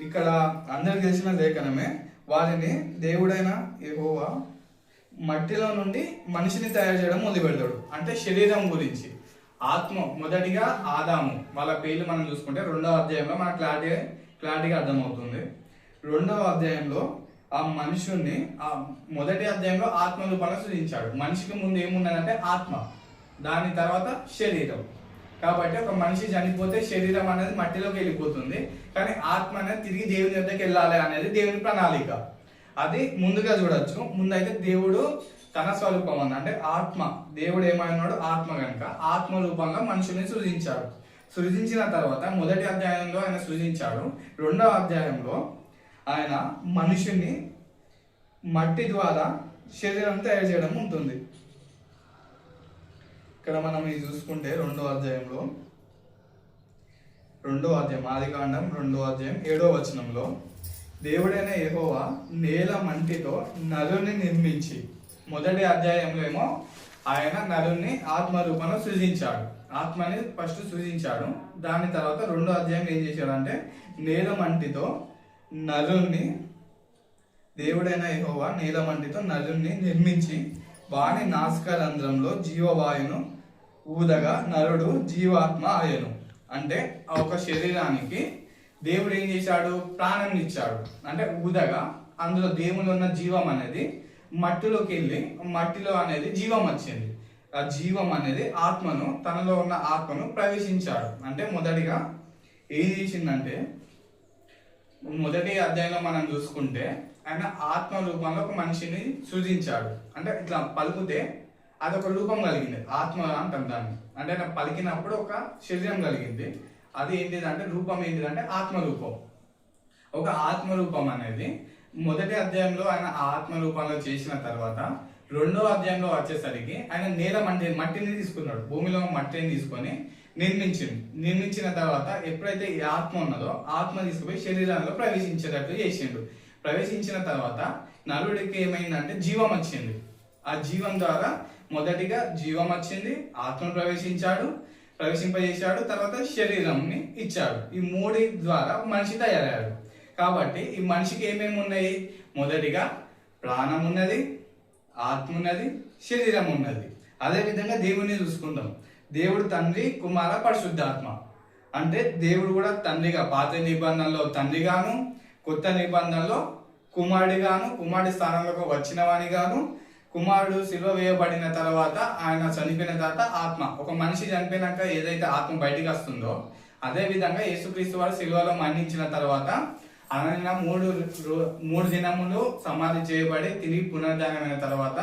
ఇక్కడ అందరికి తెలిసిన లేఖనమే వారిని దేవుడైన యెహోవా మట్టిలో నుండి మనిషిని తయారు చేయడం మొదలు పెడతాడు అంటే శరీరం గురించి. ఆత్మ మొదటిగా ఆదాము. వాళ్ళ పేర్లు మనం చూసుకుంటే రెండవ అధ్యాయంలో మనకు క్లారిటీ క్లారిటీగా అర్థమవుతుంది. రెండవ అధ్యాయంలో ఆ మనుషుణ్ణి ఆ మొదటి అధ్యాయంలో ఆత్మ రూపంలో సృజించాడు. మనిషికి ముందు ఏమున్నదంటే ఆత్మ. దాని తర్వాత శరీరం. కాబట్టి ఒక మనిషి చనిపోతే శరీరం అనేది మట్టిలోకి వెళ్ళిపోతుంది. కానీ ఆత్మ అనేది తిరిగి దేవుని దగ్గరికి వెళ్ళాలి అనేది దేవుని ప్రణాళిక. అది ముందుగా చూడొచ్చు. ముందైతే దేవుడు తన స్వరూపం అన్న అంటే ఆత్మ. దేవుడు ఏమైనాడు? ఆత్మ కనుక ఆత్మ రూపంగా మనుషుల్ని సృజించాడు. సృజించిన తర్వాత మొదటి అధ్యాయంలో ఆయన సృజించాడు. రెండవ అధ్యాయంలో ఆయన మనుషుని మట్టి ద్వారా శరీరం తయారు చేయడం ఉంటుంది. ఇక్కడ మనం ఇది చూసుకుంటే రెండో అధ్యాయంలో రెండో అధ్యాయం ఆదికాండం రెండో అధ్యాయం ఏడో వచనంలో దేవుడైన యెహోవా నేల మంటితో నరుని నిర్మించి మొదటి అధ్యాయంలో ఏమో ఆయన నరుని ఆత్మ సృజించాడు. ఆత్మని ఫస్ట్ సృజించాడు. దాని తర్వాత రెండో అధ్యాయం ఏం చేశాడంటే నేల మంటితో నరుణ్ణి దేవుడైన యెహోవా నీలమంటితో నరుణ్ణి నిర్మించి వాని నాసికారంధ్రంలో జీవవాయును ఊదగా నరుడు జీవాత్మ ఆయను అంటే ఆ ఒక శరీరానికి దేవుడు ఏం చేశాడు? ప్రాణం ఇచ్చాడు. అంటే ఊదగా అందులో దేవుడు ఉన్న జీవం అనేది మట్టిలోకి వెళ్ళి మట్టిలో అనేది జీవం వచ్చింది. ఆ జీవం అనేది ఆత్మను తనలో ఉన్న ఆత్మను ప్రవేశించాడు. అంటే మొదటిగా ఏం చేసిందంటే మొదటి అధ్యాయంలో మనం చూసుకుంటే ఆయన ఆత్మ రూపంలో ఒక మనిషిని సృజించాడు. అంటే ఇట్లా పలుకుతే అదొక రూపం కలిగింది ఆత్మ అంటాం దాన్ని. అంటే ఆయన పలికినప్పుడు ఒక శరీరం కలిగింది. అది ఏంటిదంటే రూపం ఏంటిదంటే ఆత్మ రూపం ఒక ఆత్మరూపం అనేది మొదటి అధ్యాయంలో ఆయన ఆ చేసిన తర్వాత రెండో అధ్యాయంలో వచ్చేసరికి ఆయన నేల మట్టి మట్టిని తీసుకున్నాడు. భూమిలో మట్టిని తీసుకొని నిర్మించింది. నిర్మించిన తర్వాత ఎప్పుడైతే ఈ ఆత్మ ఉన్నదో ఆత్మ తీసుకుపోయి శరీరంలో ప్రవేశించేటట్టు చేసిండు. ప్రవేశించిన తర్వాత నలుడికి ఏమైందంటే జీవం వచ్చింది. ఆ జీవం ద్వారా మొదటిగా జీవం వచ్చింది ఆత్మ ప్రవేశించాడు ప్రవేశింపజేశాడు తర్వాత శరీరంని ఇచ్చాడు. ఈ మూడి ద్వారా మనిషి తయారయ్యాడు. కాబట్టి ఈ మనిషికి ఏమేమి ఉన్నాయి? మొదటిగా ప్రాణం ఉన్నది ఆత్మ ఉన్నది శరీరం ఉన్నది. అదే విధంగా దేవుని చూసుకుందాం. దేవుడు తండ్రి కుమార పరిశుద్ధాత్మ. అంటే దేవుడు కూడా తండ్రిగా పాత నిబంధనలో తండ్రిగాను కొత్త నిబంధనలో కుమారుడిగాను కుమారుడి స్థానంలోకి వచ్చిన వానిగాను కుమారుడు సిల్వ వేయబడిన తర్వాత ఆయన చనిపోయిన తర్వాత ఆత్మ. ఒక మనిషి చనిపోయినాక ఏదైతే ఆత్మ బయటికి వస్తుందో అదే విధంగా యేసుక్రీస్తు వారు సిల్వలో మరణించిన తర్వాత ఆయన మూడు మూడు దినములు సమాధి చేయబడి తిరిగి పునరుద్ధరణమైన తర్వాత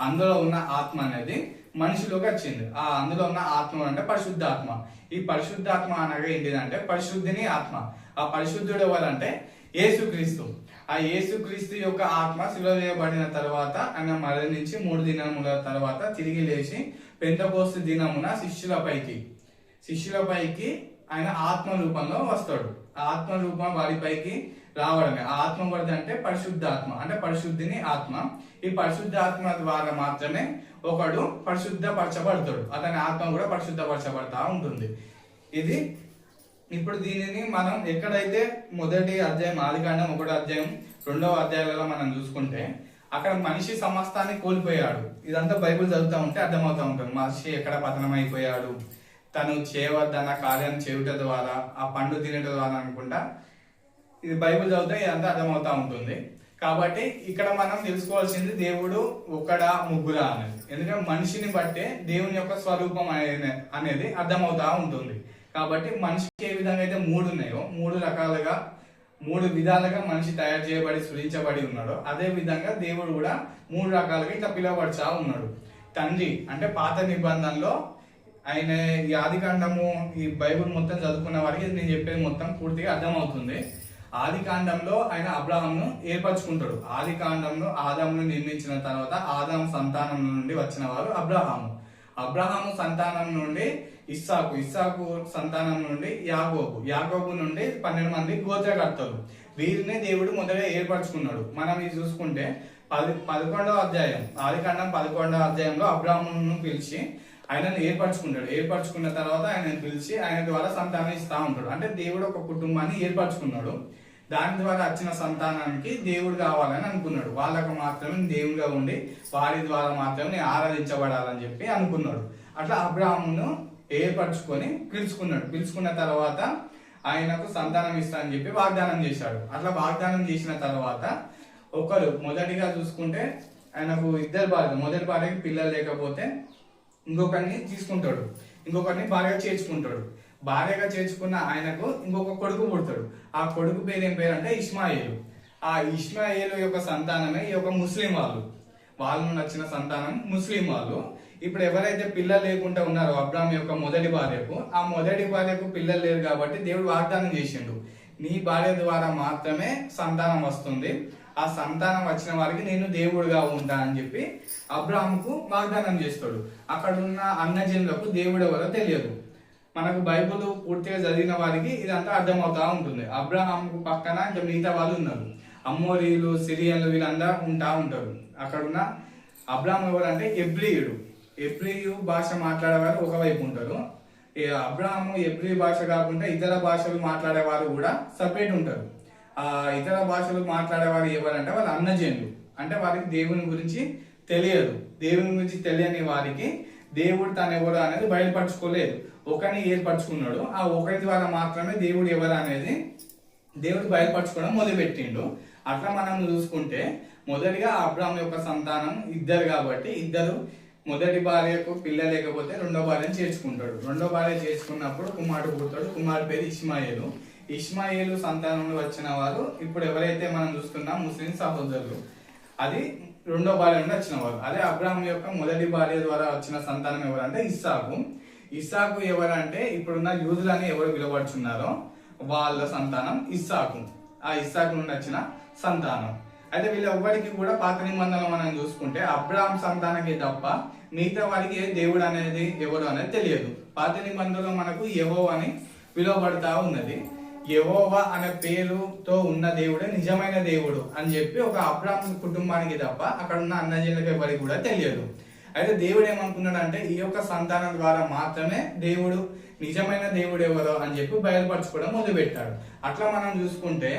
అందులో ఉన్న ఆత్మ అనేది మనిషిలోకి వచ్చింది. ఆ అందులో ఉన్న ఆత్మ అంటే పరిశుద్ధాత్మ. ఈ పరిశుద్ధాత్మ అనగా ఏంటిదంటే పరిశుద్ధిని ఆత్మ. ఆ పరిశుద్ధుడు ఎవరంటే యేసుక్రీస్తు. ఆ యేసుక్రీస్తు యొక్క ఆత్మ శిలవేయబడిన తర్వాత ఆయన మరణించి మూడు దినముల తర్వాత తిరిగి లేచి పెంతకోస్తు దినమున శిష్యులపైకి శిష్యులపైకి ఆయన ఆత్మ రూపంలో వస్తాడు. ఆ ఆత్మ రూపం వారిపైకి రావడమే. ఆ ఆత్మ వరద అంటే పరిశుద్ధాత్మ. అంటే పరిశుద్ధిని ఆత్మ. ఈ పరిశుద్ధాత్మ ద్వారా మాత్రమే ఒకడు పరిశుద్ధపరచబడతాడు. అతని ఆత్మ కూడా పరిశుద్ధపరచబడతా ఉంటుంది. ఇది ఇప్పుడు దీనిని మనం ఎక్కడైతే మొదటి అధ్యాయం ఆదికాండం ఒకటో అధ్యాయం రెండవ అధ్యాయాలలో మనం చూసుకుంటే అక్కడ మనిషి సమస్తాన్ని కోల్పోయాడు. ఇదంతా బైబిల్ చదువుతూ ఉంటే అర్థమవుతూ ఉంటుంది. మనిషి ఎక్కడ పతనం అయిపోయాడు తను చేయవద్దన్న కార్యం చేయుట ద్వారా ఆ పండు తినటం ద్వారా అనుకుంటా. ఇది బైబిల్ చదివితే ఇదంతా అర్థమవుతా ఉంటుంది. కాబట్టి ఇక్కడ మనం తెలుసుకోవాల్సింది దేవుడు ఒకడా ముగ్గురా అనేది. ఎందుకంటే మనిషిని బట్టే దేవుని యొక్క స్వరూపం అనేది అనేది అర్థమవుతా ఉంటుంది. కాబట్టి మనిషికి ఏ విధంగా అయితే మూడు ఉన్నాయో మూడు రకాలుగా మూడు విధాలుగా మనిషి తయారు చేయబడి సృజించబడి ఉన్నాడో అదే విధంగా దేవుడు కూడా మూడు రకాలుగా ఇట్లా పిలువబడతా ఉన్నాడు. తండ్రి అంటే పాత నిబంధనలో ఆయన ఈ ఆదికాండము ఈ బైబుల్ మొత్తం చదువుకున్న వారికి నేను చెప్పేది మొత్తం పూర్తిగా అర్థమవుతుంది. ఆది కాండంలో ఆయన అబ్రాహంను ఏర్పరచుకుంటాడు. ఆది కాండంలో ఆదామును నిర్మించిన తర్వాత ఆదాం సంతానం నుండి వచ్చిన వారు అబ్రహాము. అబ్రహాము సంతానం నుండి ఇస్సాకు. ఇస్సాకు సంతానం నుండి యాగోబు యాగోబు నుండి పన్నెండు మంది గోత్రకర్తలు. వీరినే దేవుడు మొదట ఏర్పరచుకున్నాడు. మనం ఇది చూసుకుంటే పది పదకొండవ అధ్యాయం. ఆదికాండం పదకొండవ అధ్యాయంలో అబ్రాహ్మును పిలిచి ఆయనను ఏర్పరచుకుంటాడు ఏర్పరచుకున్న తర్వాత ఆయనను పిలిచి ఆయన ద్వారా సంతానం ఇస్తా ఉంటాడు. అంటే దేవుడు ఒక కుటుంబాన్ని ఏర్పరచుకున్నాడు. దాని ద్వారా వచ్చిన సంతానానికి దేవుడు కావాలని అనుకున్నాడు. వాళ్ళకు మాత్రమే దేవుడిగా ఉండి వారి ద్వారా మాత్రమే ఆరాధించబడాలని చెప్పి అనుకున్నాడు. అట్లా అబ్రాహ్మును ఏర్పరచుకొని పిలుచుకున్నాడు. పిలుచుకున్న తర్వాత ఆయనకు సంతానం ఇస్తా అని చెప్పి వాగ్దానం చేశాడు. అట్లా వాగ్దానం చేసిన తర్వాత ఒకరు మొదటిగా చూసుకుంటే ఆయనకు ఇద్దరు భార్య మొదటి భార్యకి పిల్లలు లేకపోతే ఇంకొకరిని తీసుకుంటాడు. ఇంకొకరిని భార్యగా చేర్చుకుంటాడు. భార్యగా చేర్చుకున్న ఆయనకు ఇంకొక కొడుకు పుడతాడు. ఆ కొడుకు పేరు ఏం పేరు అంటే ఇస్మాయిలు ఆ ఇస్మాయిలు యొక్క సంతానమే ఈ యొక్క ముస్లిం వాళ్ళు. వాళ్ళు నచ్చిన సంతానం ముస్లిం వాళ్ళు. ఇప్పుడు ఎవరైతే పిల్లలు లేకుండా ఉన్నారో అబ్రాహం యొక్క మొదటి భార్యకు ఆ మొదటి భార్యకు పిల్లలు లేరు కాబట్టి దేవుడు వాగ్దానం చేసిండు. నీ భార్య ద్వారా మాత్రమే సంతానం వస్తుంది. ఆ సంతానం వచ్చిన వారికి నేను దేవుడుగా ఉంటా అని చెప్పి అబ్రాహంకు వాగ్దానం చేస్తాడు. అక్కడ ఉన్న అన్నజనులకు దేవుడు ఎవరో తెలియదు. మనకు బైబుల్ పూర్తిగా చదివిన వారికి ఇదంతా అర్థమవుతా ఉంటుంది. అబ్రహాంకు పక్కన ఇంకా మిగతా వాళ్ళు ఉన్నారు. అమ్మోరీలు సిరియన్లు వీళ్ళందరూ ఉంటా ఉంటారు. అక్కడున్న అబ్రాహం ఎవరు అంటే ఎబ్రియుడు ఎబ్రియు భాష మాట్లాడేవారు ఒకవైపు ఉంటారు. అబ్రాహము ఎబ్రియు భాష కాకుండా ఇతర భాషలు మాట్లాడేవారు కూడా సపరేట్ ఉంటారు. ఆ ఇతర భాషలు మాట్లాడేవారు ఎవరంటే వాళ్ళ అన్నజనులు. అంటే వారికి దేవుని గురించి తెలియదు. దేవుని గురించి తెలియని వారికి దేవుడు తను ఎవరు అనేది బయలుపరచుకోలేదు. ఒకరిని ఏర్పరచుకున్నాడు. ఆ ఒకరి ద్వారా మాత్రమే దేవుడు ఎవరు అనేది దేవుడు బయలుపరచుకోవడం మొదలుపెట్టిండు. అట్లా మనం చూసుకుంటే మొదటిగా అబ్రాహం యొక్క సంతానం ఇద్దరు కాబట్టి ఇద్దరు మొదటి భార్యకు పిల్ల లేకపోతే రెండో భార్యను చేర్చుకుంటాడు. రెండో భార్య చేర్చుకున్నప్పుడు కుమారుడు పుడతాడు. కుమారుడు పేరు ఇస్మాయిలు ఇస్మాయిలు సంతానంలో వచ్చిన వారు ఇప్పుడు ఎవరైతే మనం చూస్తున్నాం ముస్లిం సహోదరులు అది రెండో భార్య నుండి వచ్చిన వారు. అదే అబ్రాహం యొక్క మొదటి భార్య ద్వారా వచ్చిన సంతానం ఎవరంటే ఇస్సాకు. ఇస్సాకు ఎవరంటే ఇప్పుడున్న యూదులని ఎవరు విలువడుచున్నారో వాళ్ళ సంతానం ఇస్సాకు. ఆ ఇస్సాకు నుండి వచ్చిన సంతానం. అయితే వీళ్ళ ఎవ్వరికి కూడా పాత నిబంధనలు మనం చూసుకుంటే అబ్రాహం సంతానమే తప్ప మిగతా వారికి దేవుడు అనేది ఎవరు అనేది తెలియదు. పాత నిబంధనలో మనకు ఎవో అని పిలువబడతా ఉన్నది. ఎవోవా అనే పేరుతో ఉన్న దేవుడే నిజమైన దేవుడు అని చెప్పి ఒక అబ్రాహ్మ కుటుంబానికి తప్ప అక్కడ ఉన్న అన్నజనులకు ఎవరికి కూడా తెలియదు. అయితే దేవుడు ఏమనుకున్నాడంటే ఈ యొక్క సంతానం ద్వారా మాత్రమే దేవుడు నిజమైన దేవుడు ఎవరో అని చెప్పి బయలుపరచుకోవడం మొదలుపెట్టాడు. అట్లా మనం చూసుకుంటే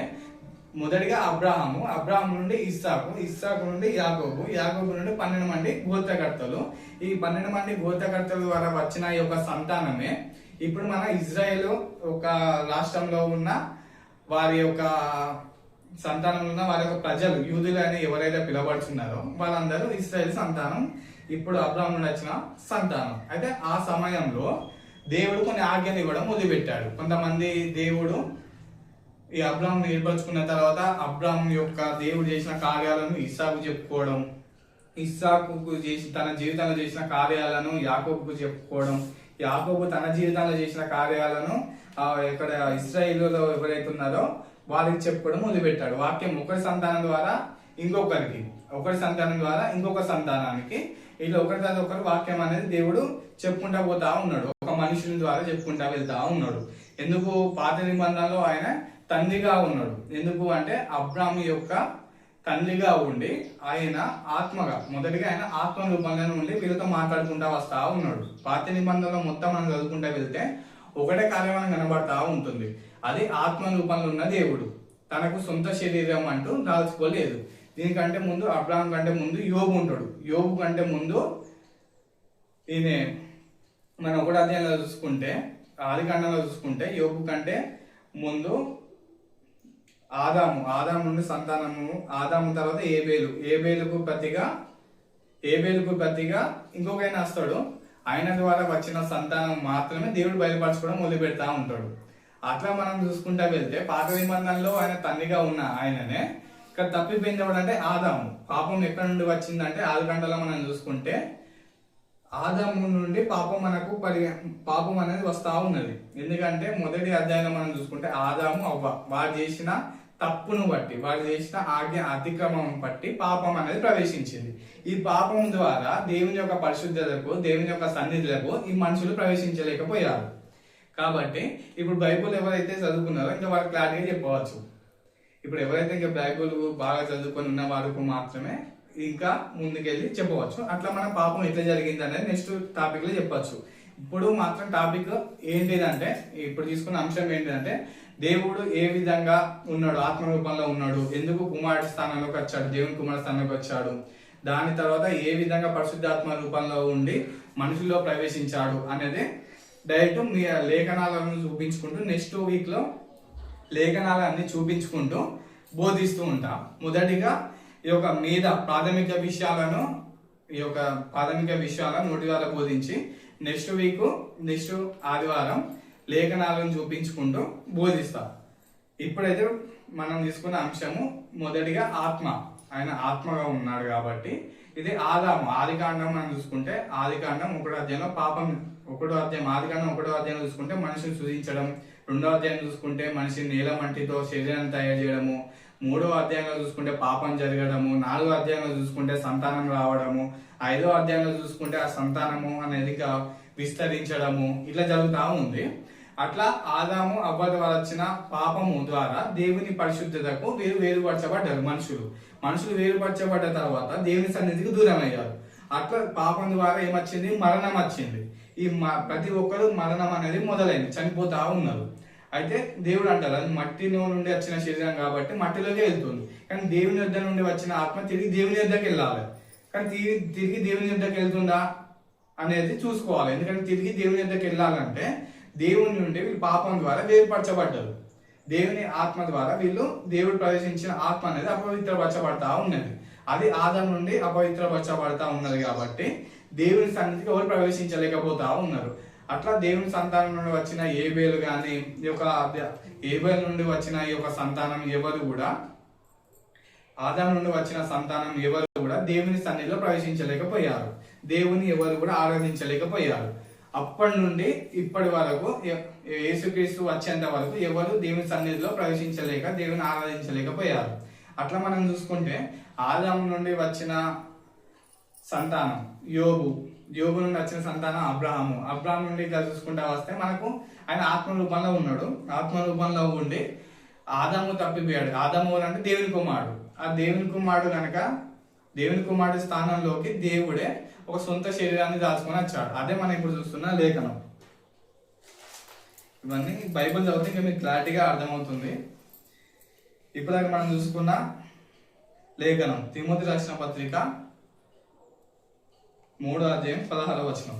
మొదటిగా అబ్రాహాము అబ్రాహాం నుండి ఇస్సాకు ఇస్సాకు నుండి యాగోబు యాగోబు నుండి పన్నెండు మంది గోత్రకర్తలు. ఈ పన్నెండు మంది గోత్రకర్తల ద్వారా వచ్చిన ఈ యొక్క సంతానమే. ఇప్పుడు మన ఇజ్రాయెల్ ఒక రాష్ట్రంలో ఉన్న వారి యొక్క సంతానంలో ఉన్న వారి యొక్క ప్రజలు యూదులు అని ఎవరైతే పిలవడుచున్నారో వాళ్ళందరూ ఇస్రాయల్ సంతానం ఇప్పుడు అబ్రాహం నుండి వచ్చిన సంతానం. అయితే ఆ సమయంలో దేవుడు కొన్ని ఆజ్ఞలు ఇవ్వడం మొదలుపెట్టాడు. కొంతమంది దేవుడు ఈ అబ్రాహం ఏర్పరచుకున్న తర్వాత అబ్రాహం యొక్క దేవుడు చేసిన కార్యాలను ఇస్సాకు చెప్పుకోవడం. ఇస్సాకు చేసి తన జీవితంలో చేసిన కార్యాలను యాకోబుకు చెప్పుకోవడం. యాకోబు తన జీవితంలో చేసిన కార్యాలను ఇక్కడ ఇస్రాయిల్లో ఎవరైతే ఉన్నారో వారికి చెప్పుకోవడం మొదలుపెట్టాడు. వాక్యం ఒకరి సంతానం ద్వారా ఇంకొకరికి ఒకరి సంతానం ద్వారా ఇంకొక సంతానానికి. ఇట్లా ఒకరి తర్వాత ఒకరు వాక్యం అనేది దేవుడు చెప్పుకుంటా పోతా ఉన్నాడు. ఒక మనుషుని ద్వారా చెప్పుకుంటా వెళ్తా ఉన్నాడు. ఎందుకు? పాత నిబంధనలో ఆయన తండ్రిగా ఉన్నాడు. ఎందుకు అంటే అబ్రాహం యొక్క తండ్రిగా ఉండి ఆయన ఆత్మగా మొదటిగా ఆయన ఆత్మ రూపంగానే ఉండి వీళ్ళతో మాట్లాడుకుంటా వస్తా ఉన్నాడు. పాత నిబంధనలో మొత్తం మనం చదువుకుంటా వెళ్తే ఒకటే కార్యక్రమం కనబడతా ఉంటుంది. అది ఆత్మ రూపంలో ఉన్న దేవుడు. తనకు సొంత శరీరం అంటూ దాల్చుకోలేదు దీనికంటే ముందు అబ్రాహం కంటే ముందు యోగు ఉంటాడు. యోగు కంటే ముందు ఈయనే మనం ఒకటి అధ్యాయంలో చూసుకుంటే ఆది చూసుకుంటే యోగు కంటే ముందు ఆదాము ఆదాము నుండి సంతానము ఆదాము తర్వాత ఏబేలు. ఏబేలుకు ప్రతిగా ఏబేలుకు ప్రతిగా ఇంకొక ఆయన వస్తాడు. ఆయన ద్వారా వచ్చిన సంతానం మాత్రమే దేవుడు బయలుపరచుకోవడం మొదలు పెడతా ఉంటాడు. అట్లా మనం చూసుకుంటా వెళ్తే పాత నిబంధనలో ఆయన తండ్రిగా ఉన్న ఆయననే ఇక్కడ తప్పిపోయింది ఎవడంటే ఆదాము. పాపం ఎక్కడి నుండి వచ్చిందంటే ఆదికాండలో మనం చూసుకుంటే ఆదాము నుండి పాపం మనకు పరి పాపం అనేది వస్తూ ఉన్నది. ఎందుకంటే మొదటి అధ్యాయంలో మనం చూసుకుంటే ఆదాము అవ్వ. వారు చేసిన తప్పును బట్టి వారు చేసిన ఆజ్ఞ అతిక్రమం బట్టి పాపం అనేది ప్రవేశించింది. ఈ పాపం ద్వారా దేవుని యొక్క పరిశుద్ధతకు దేవుని యొక్క సన్నిధులకు ఈ మనుషులు ప్రవేశించలేకపోయారు. కాబట్టి ఇప్పుడు బైబుల్ ఎవరైతే చదువుకున్నారో ఇంకా వారు క్లారిటీగా చెప్పవచ్చు. ఇప్పుడు ఎవరైతే ఇంకా బైబుల్ బాగా చదువుకొని ఉన్న వారికి మాత్రమే ఇంకా ముందుకెళ్ళి చెప్పవచ్చు. అట్లా మన పాపం ఎట్లా జరిగింది అనేది నెక్స్ట్ టాపిక్లో ఇప్పుడు మాత్రం టాపిక్ ఏంటిదంటే ఇప్పుడు తీసుకున్న అంశం ఏంటిదంటే దేవుడు ఏ విధంగా ఉన్నాడు? ఆత్మ రూపంలో ఉన్నాడు. ఎందుకు కుమారుడి స్థానంలోకి వచ్చాడు? దేవుని కుమారుడి స్థానంలోకి వచ్చాడు. దాని తర్వాత ఏ విధంగా పరిశుద్ధాత్మ రూపంలో ఉండి మనుషుల్లో ప్రవేశించాడు అనేది డైరెక్ట్ మీ లేఖనాలను చూపించుకుంటూ నెక్స్ట్ వీక్లో లేఖనాలన్నీ చూపించుకుంటూ బోధిస్తూ ఉంటాం. మొదటిగా ఈ యొక్క మీద ప్రాథమిక విషయాలను ఈ యొక్క ప్రాథమిక విషయాలను నోటి ద్వారా బోధించి నెక్స్ట్ వీక్ నెక్స్ట్ ఆదివారం లేఖనాలను చూపించుకుంటూ బోధిస్తాం. ఇప్పుడైతే మనం తీసుకున్న అంశము మొదటిగా ఆత్మ. ఆయన ఆత్మగా ఉన్నాడు కాబట్టి ఇది ఆదాము. ఆదికాండం మనం చూసుకుంటే ఆదికాండం ఒకటో అధ్యాయంలో పాపం ఒకటో అధ్యాయం ఆదికాండం ఒకటో అధ్యాయం చూసుకుంటే మనిషిని సృజించడం రెండో అధ్యాయం చూసుకుంటే మనిషిని నీల మంటితో శరీరాన్ని తయారు చేయడము మూడో అధ్యాయంలో చూసుకుంటే పాపం జరగడము నాలుగో అధ్యాయంలో చూసుకుంటే సంతానం రావడము ఐదో అధ్యాయంలో చూసుకుంటే ఆ సంతానము అనేది విస్తరించడము ఇట్లా జరుగుతూ ఉంది. అట్లా ఆదాము అవ్వ ద్వారా వచ్చిన పాపము ద్వారా దేవుని పరిశుద్ధతకు వీరు వేరుపరచబడ్డారు మనుషులు. మనుషులు వేరుపరచబడ్డ తర్వాత దేవుని సన్నిధికి దూరం అయ్యారు అట్లా పాపం ద్వారా ఏమొచ్చింది? మరణం వచ్చింది. ఈ మ- ప్రతి ఒక్కరు మరణం అనేది మొదలైంది. చనిపోతా ఉన్నారు. అయితే దేవుడు అంటారు అది మట్టిలో నుండి వచ్చిన శరీరం కాబట్టి మట్టిలోకి వెళ్తుంది. కానీ దేవుని యొద్ద నుండి వచ్చిన ఆత్మ తిరిగి దేవుని యొద్దకు వెళ్ళాలి. కానీ తిరిగి తిరిగి దేవుని యొద్దకు వెళ్తుందా? అనేది చూసుకోవాలి. ఎందుకంటే తిరిగి దేవుని యొద్దకు వెళ్ళాలంటే దేవుని నుండి వీళ్ళు పాపం ద్వారా వేరుపరచబడ్డారు. దేవుని ఆత్మ ద్వారా వీళ్ళు దేవుడు ప్రవేశించిన ఆత్మ అనేది అపవిత్రపరచబడతా ఉన్నది. అది ఆదం నుండి అపవిత్రపరచబడతా ఉన్నది కాబట్టి దేవుని సన్నిధికి ఎవరు ప్రవేశించలేకపోతా ఉన్నారు. అట్లా దేవుని సంతానం నుండి వచ్చిన ఏబేలు కానీ ఈ యొక్క ఏబేలు నుండి వచ్చిన ఈ యొక్క సంతానం ఎవరు కూడా ఆదాం నుండి వచ్చిన సంతానం ఎవరు కూడా దేవుని సన్నిధిలో ప్రవేశించలేకపోయారు. దేవుని ఎవరు కూడా ఆరాధించలేకపోయారు. అప్పటి నుండి ఇప్పటి వరకు యేసుక్రీస్తు వచ్చేంత వరకు ఎవరు దేవుని సన్నిధిలో ప్రవేశించలేక దేవుని ఆరాధించలేకపోయారు. అట్లా మనం చూసుకుంటే ఆదాం నుండి వచ్చిన సంతానం యోబు. యోబు నుండి వచ్చిన సంతానం అబ్రాహము. అబ్రాహం నుండి ఇట్లా చూసుకుంటా వస్తే మనకు ఆయన ఆత్మ రూపంలో ఉన్నాడు. ఆత్మ రూపంలో ఉండి ఆదాము తప్పిపోయాడు. ఆదాము అంటే దేవుని కుమారుడు. ఆ దేవుని కుమారుడు కనుక దేవుని కుమారుడు స్థానంలోకి దేవుడే ఒక సొంత శరీరాన్ని దాచుకొని వచ్చాడు. అదే మనం ఇప్పుడు చూస్తున్న లేఖనం. ఇవన్నీ బైబిల్ చదివితే ఇంకా మీకు క్లారిటీగా అర్థమవుతుంది. ఇప్పటిదాకా మనం చూసుకున్న లేఖనం తిమోతి రాసిన పత్రిక మూడో అధ్యాయం పదహారో వచనం.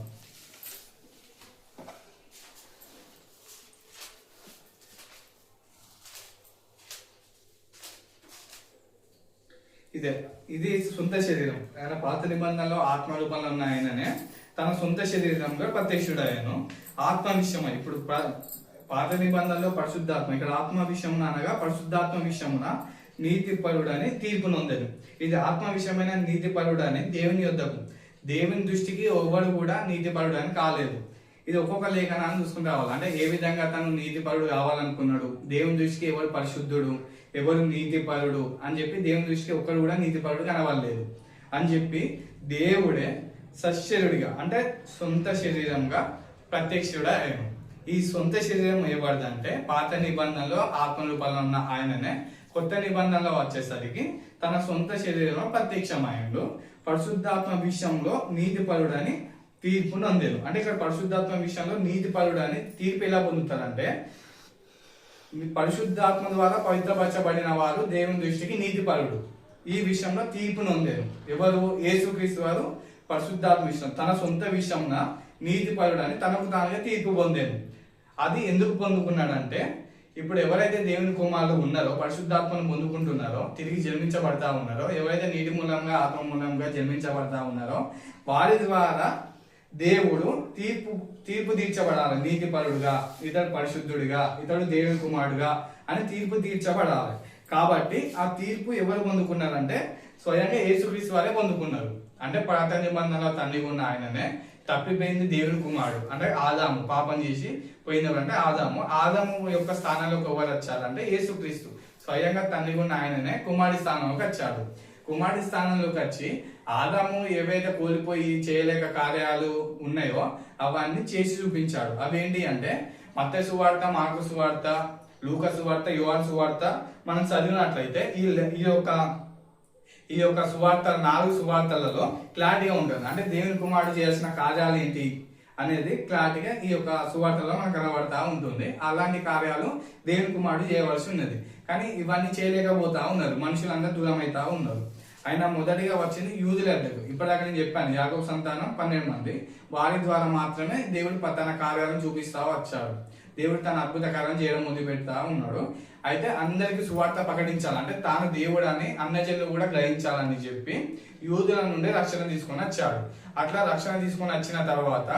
ఇదే ఇది సొంత శరీరం. ఆయన పాత నిబంధనలో ఆత్మ రూపంలో ఉన్న ఆయననే. తన సొంత శరీరంగా ప్రత్యక్షుడయ్యాను. ఆత్మ విషయమై ఇప్పుడు పాత నిబంధనలో పరిశుద్ధాత్మ ఇక్కడ ఆత్మ విషయమున అనగా పరిశుద్ధాత్మ విషయమున నీతి పరుడని తీర్పు నొందడు ఇది ఆత్మ విషయమైన నీతి పరుడని దేవుని యొద్దకు. దేవుని దృష్టికి ఎవడు కూడా నీతి అని కాలేదు. ఇది ఒక్కొక్క లేఖనాన్ని చూసుకుంటూ రావాలి. అంటే ఏ విధంగా తను నీతి పరుడు కావాలనుకున్నాడు? దేవుని దృష్టికి ఎవరు పరిశుద్ధుడు? ఎవరు నీతిపరుడు అని చెప్పి దేవుని దృష్టికి ఒకరు కూడా నీతిపరుడు కనవలేదు అని చెప్పి దేవుడే సశరీరుడిగా అంటే సొంత శరీరంగా ప్రత్యక్షుడు అయ్యాడు. ఈ సొంత శరీరం ఏబడదంటే పాత నిబంధనలో ఆత్మ రూపంలో ఉన్న ఆయననే కొత్త నిబంధనలో వచ్చేసరికి తన సొంత శరీరంలో ప్రత్యక్షమయ్యాడు. పరిశుద్ధాత్మ విషయంలో నీతిపరుడని తీర్పును అందేరు అంటే ఇక్కడ పరిశుద్ధాత్మ విషయంలో నీతిపరుడని తీర్పు ఎలా పొందుతారంటే పరిశుద్ధాత్మ ద్వారా పవిత్రపరచబడిన వారు దేవుని దృష్టికి నీతిపరుడు ఈ విషయంలో తీర్పు నొందారు ఎవరు? యేసుక్రీస్తు వారు పరిశుద్ధాత్మ విషయం. తన సొంత విషయంన నీతిపరుడు అని తనకు తానుగా తీర్పు పొందాను. అది ఎందుకు పొందుకున్నాడంటే ఇప్పుడు ఎవరైతే దేవుని కుమారులు ఉన్నారో పరిశుద్ధాత్మను పొందుకుంటున్నారో తిరిగి జన్మించబడతా ఉన్నారో ఎవరైతే నీటి మూలంగా ఆత్మ మూలంగా జన్మించబడతా ఉన్నారో వారి ద్వారా దేవుడు తీర్పు తీర్పు తీర్చబడాలి. నీతిపరుడుగా ఇతడు పరిశుద్ధుడిగా ఇతడు దేవుని కుమారుడుగా అని తీర్పు తీర్చబడాలి. కాబట్టి ఆ తీర్పు ఎవరు పొందుకున్నారంటే స్వయంగా యేసుక్రీస్తు వారే పొందుకున్నారు. అంటే పాత నిబంధనల తండ్రి ఉన్న ఆయననే తప్పిపోయింది దేవుని కుమారుడు. అంటే ఆదాము పాపం చేసి పోయినవారు అంటే ఆదాము. ఆదాము యొక్క స్థానంలోకి ఎవరు వచ్చారంటే యేసుక్రీస్తు. స్వయంగా తండ్రి ఉన్న ఆయననే కుమారుడి స్థానంలోకి వచ్చాడు. కుమారుడి స్థానంలోకి వచ్చి ఆదాము ఏవైతే కోల్పోయి చేయలేక కార్యాలు ఉన్నాయో అవన్నీ చేసి చూపించాడు. అవేంటి అంటే మత్త సువార్త మార్కు సువార్త లూక సువార్త యువన్ సువార్త మనం చదివినట్లయితే ఈ ఈ యొక్క ఈ యొక్క సువార్త నాలుగు సువార్తలలో క్లారిటీగా ఉంటుంది. అంటే దేవుని కుమారుడు చేయాల్సిన కార్యాలు ఏంటి అనేది క్లారిటీగా ఈ యొక్క సువార్తలో మనకు కనబడతా ఉంటుంది. అలాంటి కార్యాలు దేవుని కుమారుడు చేయవలసి ఉన్నది. కానీ ఇవన్నీ చేయలేకపోతా ఉన్నారు. మనుషులందరూ దూరం అవుతా ఉన్నారు. ఆయన మొదటిగా వచ్చింది యూదులకు ఇప్పటిదాకా నేను చెప్పాను యాగవ సంతానం పన్నెండు మంది. వారి ద్వారా మాత్రమే దేవుడు తన కార్యాలను చూపిస్తా వచ్చాడు. దేవుడు తన అద్భుత కార్యం చేయడం మొదలు పెడతా ఉన్నాడు. అయితే అందరికి సువార్త ప్రకటించాలి. అంటే తాను దేవుడు అని అన్నజనులు కూడా గ్రహించాలని చెప్పి యూదుల నుండి రక్షణ తీసుకొని వచ్చాడు. అట్లా రక్షణ తీసుకొని వచ్చిన తర్వాత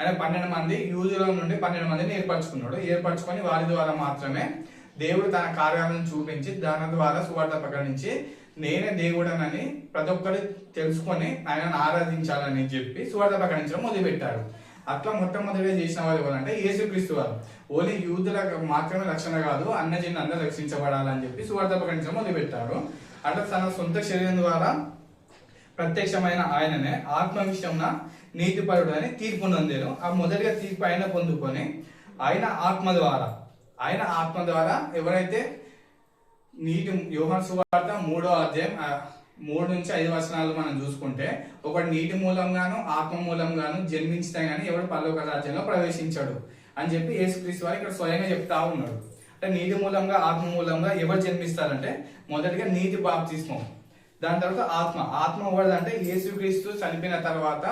ఆయన పన్నెండు మంది యూదుల నుండి పన్నెండు మందిని ఏర్పరచుకున్నాడు. ఏర్పరచుకొని వారి ద్వారా మాత్రమే దేవుడు తన కార్యాలను చూపించి దాని ద్వారా సువార్త ప్రకటించి నేనే దేవుడనని ప్రతి ఒక్కరు తెలుసుకొని ఆయనను ఆరాధించాలని చెప్పి సువార్త ప్రకటించడం మొదలుపెట్టారు అట్లా మొట్టమొదటిగా చేసిన వారు ఎవరంటే యేసుక్రీస్తు వారు. ఓన్లీ యూదులకు మాత్రమే రక్షణ కాదు అన్నజీని అందరూ రక్షించబడాలని చెప్పి సువార్త ప్రకటించడం మొదలుపెట్టారు అట్లా తన సొంత శరీరం ద్వారా ప్రత్యక్షమైన ఆయననే ఆత్మ విషయంన నీతిపరుడు అని తీర్పు నొందారు ఆ మొదటిగా తీర్పు ఆయన పొందుకొని ఆయన ఆత్మ ద్వారా ఆయన ఆత్మ ద్వారా ఎవరైతే నీటి యోహన్ సువార్త మూడో అధ్యాయం మూడు నుంచి ఐదు వచనాలు మనం చూసుకుంటే ఒకటి నీటి మూలంగాను ఆత్మ మూలంగాను జన్మించితే కానీ ఎవడు పరలోక రాజ్యంలో ప్రవేశించాడు అని చెప్పి యేసుక్రీస్తు వారు ఇక్కడ స్వయంగా చెప్తా ఉన్నాడు. అంటే నీటి మూలంగా ఆత్మ మూలంగా ఎవరు జన్మిస్తారంటే మొదటిగా నీటి బాప్తిస్మం దాని తర్వాత ఆత్మ. ఆత్మ ఎవరిది అంటే యేసుక్రీస్తు చనిపోయిన తర్వాత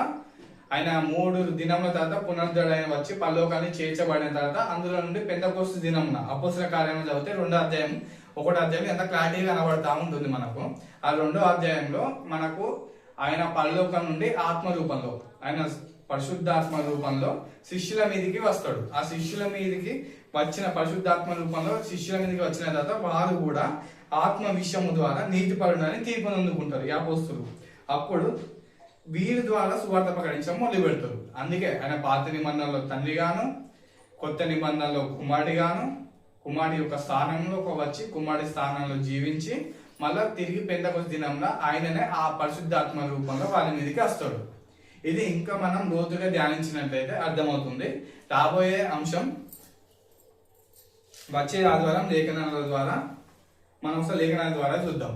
ఆయన మూడు దినముల తర్వాత పునరుద్ధరణ వచ్చి పల్లోకాన్ని చేర్చబడిన తర్వాత అందులో నుండి పెద్దపోస్తు దినమున అపోసల కార్యంలో చదివితే రెండో అధ్యాయం ఒకటి అధ్యాయం ఎంత క్లారిటీగా కనబడతా ఉంటుంది మనకు? ఆ రెండో అధ్యాయంలో మనకు ఆయన పరలోకం నుండి ఆత్మ రూపంలో ఆయన పరిశుద్ధాత్మ రూపంలో శిష్యుల మీదకి వస్తాడు. ఆ శిష్యుల మీదకి వచ్చిన పరిశుద్ధాత్మ రూపంలో శిష్యుల మీదకి వచ్చిన తర్వాత వారు కూడా ఆత్మ విషయము ద్వారా నీతిపరుడని తీర్పును అందుకుంటారు యాపోస్తులు అప్పుడు వీరి ద్వారా సువార్త ప్రకటించడం మొదలు పెడతారు. అందుకే ఆయన పాత నిబంధనలో తండ్రిగాను కొత్త నిబంధనలో కుమారుడిగాను కుమారుడి యొక్క స్థానంలో వచ్చి కుమారుడి స్థానంలో జీవించి మళ్ళా తిరిగి పెందకొచ్చి దినంలో ఆయననే ఆ పరిశుద్ధాత్మ రూపంలో వాళ్ళ మీదకి వస్తాడు. ఇది ఇంకా మనం లోతుగా ధ్యానించినట్లయితే అర్థమవుతుంది. రాబోయే అంశం వచ్చే ఆదివారం లేఖనాల ద్వారా మనం ఒకసారి లేఖనాల ద్వారా చూద్దాం.